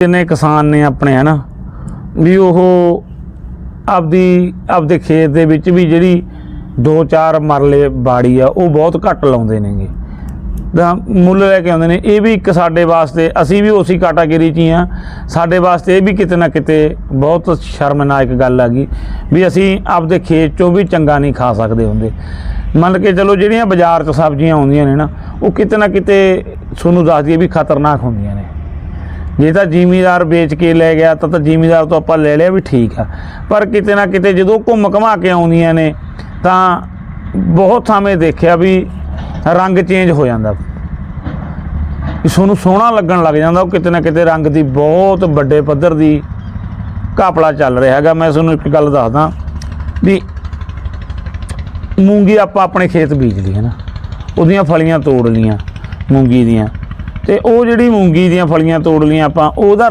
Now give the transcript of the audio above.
ਜਿੰਨੇ ਕਿਸਾਨ ਨੇ ਆਪਣੇ, ਹਨਾ, ਵੀ ਉਹ ਆਪਦੀ, ਆਪਦੇ ਖੇਤ ਦੇ ਵਿੱਚ ਵੀ ਜਿਹੜੀ 2-4 ਮਰਲੇ ਬਾੜੀ ਆ, ਉਹ ਬਹੁਤ ਘੱਟ ਲਾਉਂਦੇ ਨੇਗੇ। ਤਾਂ ਮੁੱਲ ਲੈ ਕੇ ਆਉਂਦੇ ਨੇ। ਇਹ ਵੀ ਇੱਕ ਸਾਡੇ ਵਾਸਤੇ, ਅਸੀਂ ਵੀ ਉਸੇ ਕੈਟਾਗਰੀ 'ਚ ਹੀ ਆ। ਸਾਡੇ ਵਾਸਤੇ ਇਹ ਵੀ ਕਿਤੇ ਨਾ ਕਿਤੇ ਬਹੁਤ ਸ਼ਰਮਨਾਕ ਗੱਲ ਆ ਗਈ ਵੀ ਅਸੀਂ ਆਪਦੇ ਖੇਤ 'ਚੋਂ ਵੀ ਚੰਗਾ ਨਹੀਂ ਖਾ ਸਕਦੇ ਹੁੰਦੇ। ਮੰਨ ਕੇ ਚਲੋ ਜਿਹੜੀਆਂ ਬਾਜ਼ਾਰ 'ਚ ਸਬਜ਼ੀਆਂ ਆਉਂਦੀਆਂ ਨੇ ਨਾ, ਉਹ ਕਿਤੇ ਨਾ ਕਿਤੇ ਤੁਹਾਨੂੰ ਦੱਸਦੀ ਦਈਏ ਵੀ ਖਤਰਨਾਕ ਹੁੰਦੀਆਂ ਨੇ। ਜੇ ਤਾਂ ਜ਼ਿਮੀਦਾਰ ਵੇਚ ਕੇ ਲੈ ਗਿਆ ਤਾਂ ਤਾਂ ਜ਼ਿਮੀਦਾਰ ਤੋਂ ਆਪਾਂ ਲੈ ਲਿਆ ਵੀ ਠੀਕ ਆ। ਪਰ ਕਿਤੇ ਨਾ ਕਿਤੇ ਜਦੋਂ ਘੁੰਮ ਘਮਾ ਕੇ ਆਉਂਦੀਆਂ ਨੇ, ਤਾਂ ਬਹੁਤ ਥਾਵੇਂ ਦੇਖਿਆ ਵੀ ਰੰਗ ਚੇਂਜ ਹੋ ਜਾਂਦਾ। ਤੁਹਾਨੂੰ ਸੋਹਣਾ ਲੱਗਣ ਲੱਗ ਜਾਂਦਾ, ਉਹ ਕਿਤੇ ਨਾ ਕਿਤੇ ਰੰਗ ਦੀ ਬਹੁਤ ਵੱਡੇ ਪੱਧਰ ਦੀ ਘਾਪਲਾ ਚੱਲ ਰਿਹਾ ਹੈਗਾ। ਮੈਂ ਤੁਹਾਨੂੰ ਇੱਕ ਗੱਲ ਦੱਸਦਾ ਵੀ ਮੂੰਗੀ ਆਪਾਂ ਆਪਣੇ ਖੇਤ ਬੀਜ ਲਈ ਹੈ ਨਾ, ਉਹਦੀਆਂ ਫਲੀਆਂ ਤੋੜ ਲੀਆਂ ਮੂੰਗੀ ਦੀਆਂ। ਤੇ ਉਹ ਜਿਹੜੀ ਮੂੰਗੀ ਦੀਆਂ ਫਲੀਆਂ ਤੋੜ ਲੀਆਂ ਆਪਾਂ ਉਹਦਾ